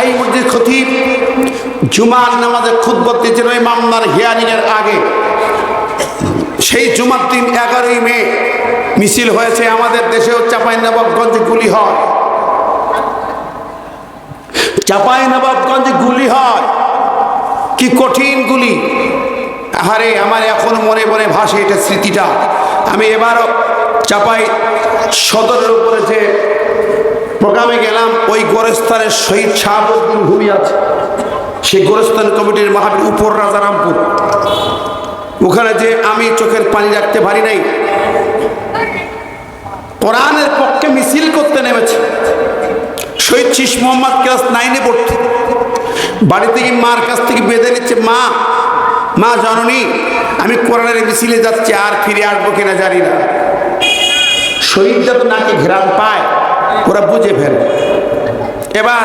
শাহী মসজিদ খতিব জুমার নামাজে খুদ্বত দিয়েছেন ওই মামলার হিয়ারিংয়ের আগে। সেই জুমার দিন এগারোই মে মিছিল হয়েছে আমাদের দেশেও চাপাই নবাবগঞ্জ গুলি হয়। চাপাই নবাবগঞ্জ গুলি হয়। কি কঠিন গুলি? আহারে, আমার এখন মনে মনে ভাসে এটা স্মৃতিটা। আমি এবারও চাপাই সদরের উপরে যে প্রোগ্রামে গেলাম, ওই গোরস্থানের শহীদ শাহাবুদ্দিন ভূমি আছে। সেই গোরস্থান কমিটির মাহাবীর উপর রাজারামপুর ওখানে যে আমি চোখের পানি রাখতে পারি নাই, কোরআনের পক্ষে মিছিল করতে নেমেছে। শহীদ শীষ মোহাম্মদ ক্লাস নাইনে পড়তে বাড়ি থেকে মার কাছ থেকে বেঁধে নিচ্ছে, মা মা, জননী, আমি কোরআনের মিছিলে যাচ্ছি, আর ফিরে আসব কিনা জানি না। শহীদ যত নাকি ঘেরান পায় ওরা বুঝে ফেলে। এবার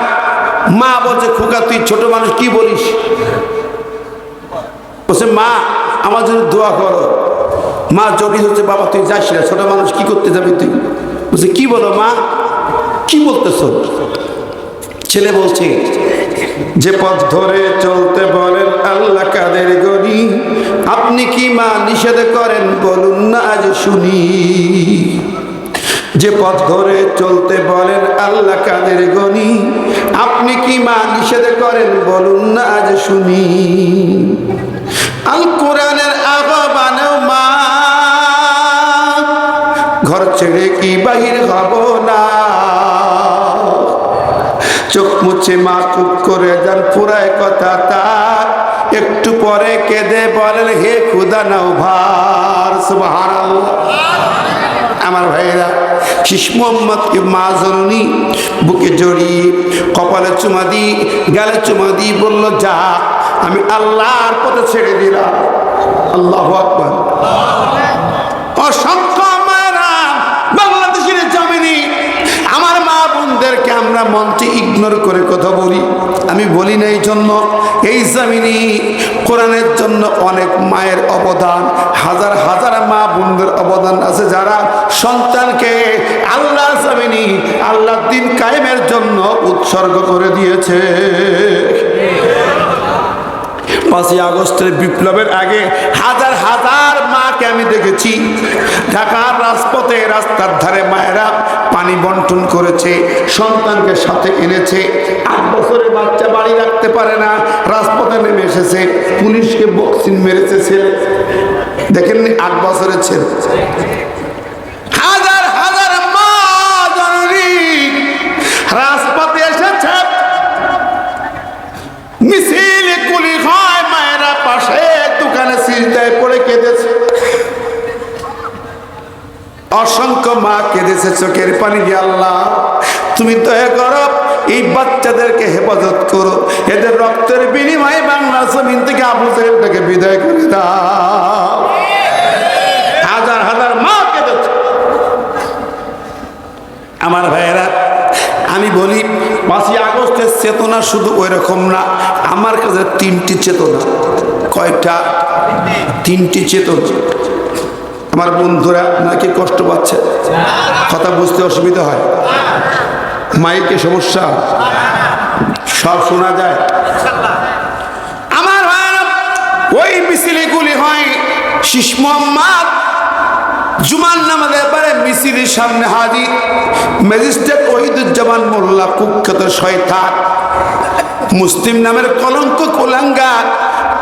মা বলছে, খোকা, তুই ছোট মানুষ, কি বলিস? বলছে, মা, আমার জন্য দোয়া করো। মা জড়ি হচ্ছে, বাবা, তুই যাস না, ছোট মানুষ, কি করতে যাবি তুই? বলছে, কি বলো, মা? কি বলতেছ? ছেলে বলছে, যে পথ ধরে চলতে বলেন আল্লাহ কাদের গনি, আপনি কি মা নিষেধ করেন? বলুন না, আজ শুনি। যে পথ ধরে চলতে বলেন আল্লাহ কাদের গনি? আপনি কি মা নিষেধ করেন? বলুন না, আজ শুনি। আল কোরআনের আহ্বানেও মা। ঘর ছেড়ে কি বাহির হব না? চোখ মুছে মা চুপ করে যান, পুরায় কথা তার। একটু পরে কেঁদে বলেন, হে খুদা, নাও ভার, সুবহানাল্লাহ। আমার ভাইয়েরা, শিশ মোহাম্মদকে মা জননী বুকে জড়িয়ে কপালে চুমা দি গালে চুমা দি বলল, যা, আমি আল্লাহর পথে ছেড়ে দিলাম। আল্লাহ আকবর। অসংখ্য মায়েরা বাংলাদেশের জমিনি আমার মা আমরা মঞ্চে ইগনোর করে কথা বলি। আমি বলি না এই জন্য, এই জমিনি কোরআনের জন্য অনেক মায়ের অবদান, হাজার হাজার মা বোনদের অবদান আছে যারা সন্তানকে আল্লাহ জমিনি আল্লাহ দিন কায়েমের জন্য উৎসর্গ করে দিয়েছে। পাঁচই আগস্টের বিপ্লবের আগে হাজার হাজার মাকে আমি দেখেছি। ঢাকার রাজপথে রাস্তার ধারে মায়েরা পানি বন্টন করেছে, সন্তানকে সাথে এনেছে। আট বছরের বাচ্চা বাড়ি রাখতে পারে না, রাজপথে নেমে এসেছে, পুলিশকে বক্সিং মেরেছে ছেলে। দেখেননি আট বছরের ছেলে? অসংখ্য মা কেঁদেছে চোখের পানি দিয়ে আল্লাহ। তুমি দয়া করো, এই বাচ্চাদেরকে হেফাজত করো। এদের রক্তের বিনিময়ে বাংলা জমিন থেকে আবু সাহেবটাকে বিদায় করে দাও। হাজার হাজার মা কেঁদেছে। আমার ভাইয়েরা, আমি বলি, পাঁচই আগস্টের চেতনা শুধু ওই রকম না, আমার কাছে তিনটি চেতনা। কয়টা? তিনটি চেতনা। আমার বন্ধুরা নাকি কষ্ট পাচ্ছে? কথা বুঝতে অসুবিধা হয়। মাইকে সমস্যা। সব শোনা যায়। আমার ওই মিছিলগুলি হয় শিশ মোহাম্মদ। জুমান নামাজের পরে মিছিলের সামনে হাজির। ম্যাজিস্ট্রেট ওহিদুজ্জামান মোল্লা কুখ্যাত শয়তান। মুসলিম নামের কলঙ্ক কোলাঙ্গার।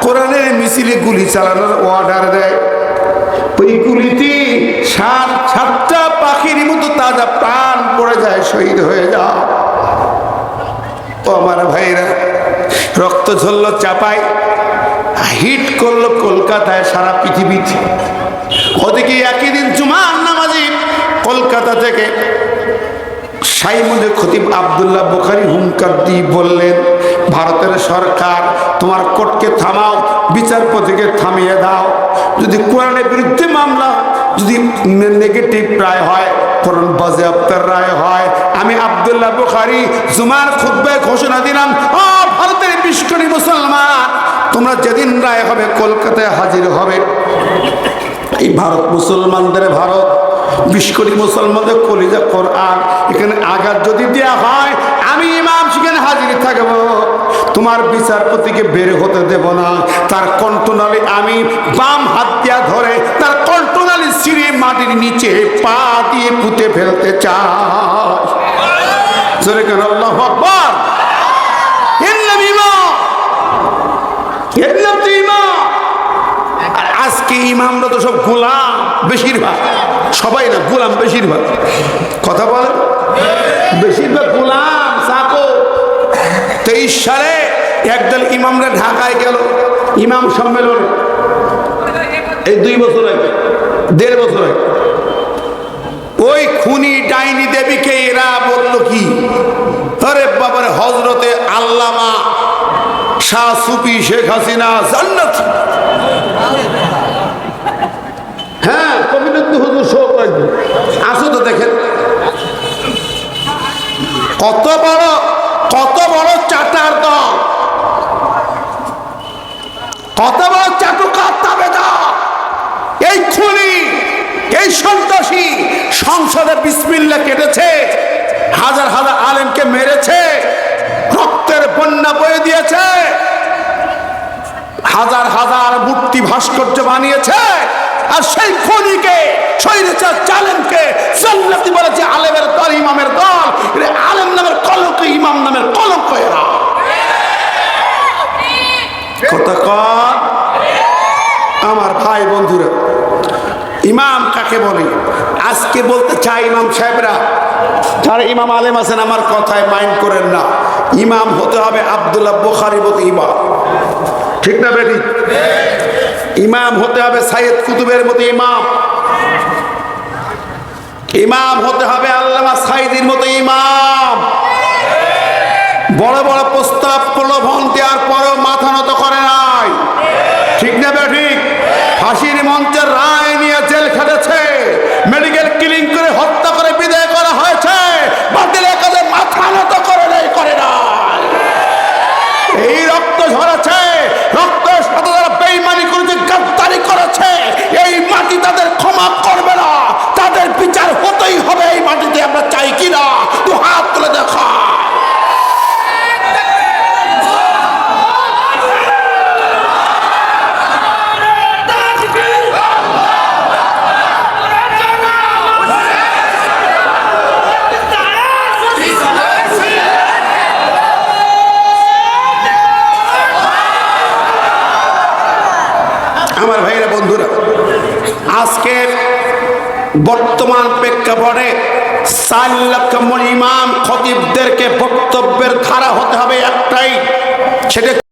কোরআনের মিছিলে গুলি চালানোর অর্ডার দেয়। ওই গুলিতে সাত, সাতটা পাখির মতো তাজা প্রাণ পড়ে যায়, শহীদ হয়ে যাও। ও আমার ভাইরা, রক্ত ঝরল চাপায় হিট করল কলকাতায় সারা পৃথিবীতে। ওদিকে একই দিন জুমার নামাজি কলকাতা থেকে সাইমুদে খতিব আবদুল্লাহ বোখারি হুঙ্কার দিয়ে বললেন ভারতের সরকার, তোমার কোর্টকে থামাও, বিচারপতিকে থামিয়ে দাও। যদি কোরআনের বিরুদ্ধে মামলা, যদি নেগেটিভ রায় হয়, কোরআন বাজেয়াপ্তের রায় হয়। আমি আবদুল্লাহ বুখারি, জুমার খুদ্ায় ঘোষণা দিলাম, ও ভারতের বিষ্কনি মুসলমান, তোমরা যেদিন রায় হবে, কলকাতায় হাজির হবে। এই ভারত মুসলমানদের ভারত বিশ মুসলমানদের কলিজা কোরআন। এখানে আঘাত যদি দেওয়া হয়, আমি ইমাম, সেখানে হাজির থাকব। তোমার বিচারপতিকে বের হতে দেব না। তার কণ্ঠনালী আমি বাম হাত দিয়া ধরে, তার কণ্ঠনালী সিঁড়ি মাটির নিচে পা দিয়ে পুঁতে ফেলতে চাই। কেন? আজকে ইমামরা কথা বলে বেশিরভাগ গোলাম তেইশ সালে একদল ইমামরা ঢাকায় গেল। ইমাম সম্মেলন। এই দুই বছর আগে, দেড় বছর আগে। ওই খুনি ডাইনি দেবীকে এরা বলল কি? আরে বাবারে হজরতে আল্লামা শাহ সুফি শেখ হাসিনা জান্নাত। হ্যাঁ কবিরদ্দ হুজুর শোক রাখবে আসো তো দেখেন। কত বড় কত বড় চাটার দল কত বড় চাটুকার তাবেদা। এই খুনি, এই সন্ত্রাসী সংসদে বিসমিল্লা কেটেছে, হাজার হাজার আলেমকে মেরেছে, রক্তের বন্যা বয়ে দিয়েছে, হাজার হাজার মূর্তি ভাস্কর্য বানিয়েছে, আর সেই খনিকে শৈরেচার জালেমকে জান্নাতি বলেছে আলেমের দল, ইমামের দল। আলেম নামের কলঙ্ক, ইমাম নামের কলঙ্ক এরা। আমার ভাই বন্ধুরা, ইমাম কাকে বলে? আজকে বলতে চাই ইমাম সাহেবরা, যারা ইমাম আলেম আছেন, আমার কথায় মাইন্ড করেন না। ইমাম হতে হবে আবদুল্লাহ বোখারি মতো ইমাম। ঠিক না বেটি? ইমাম হতে হবে সাইয়দ কুতুবের মতো ইমাম। ইমাম হতে হবে আল্লামা সাইদির মতো ইমাম। বড় বড় প্রস্তাব প্রলোভন দেওয়ার পরও মাথা নত করে নাই ঠিক না বে ঠিক ফাঁসির মঞ্চের রায় নিয়ে জেল খেটেছে মেডিকেল ক্লিন করে হত্যা করে বিদায় করা হয়েছে বাতিলের কাছে মাথা নত করে নাই করে নাই এই রক্ত ঝরেছে রক্তের সাথে যারা বেইমানি করেছে গাদ্দারি করেছে এই মাটি তাদের ক্ষমা করবে না তাদের বিচার হতেই হবে এই মাটিতে আমরা চাই কিনা তো হাত তুলে দেখা আমার ভাইরা বন্ধুরা আজকের বর্তমান প্রেক্ষাপটে চার লক্ষ ইমাম খতিবদেরকে বক্তব্যের ধারা হতে হবে একটাই সেটা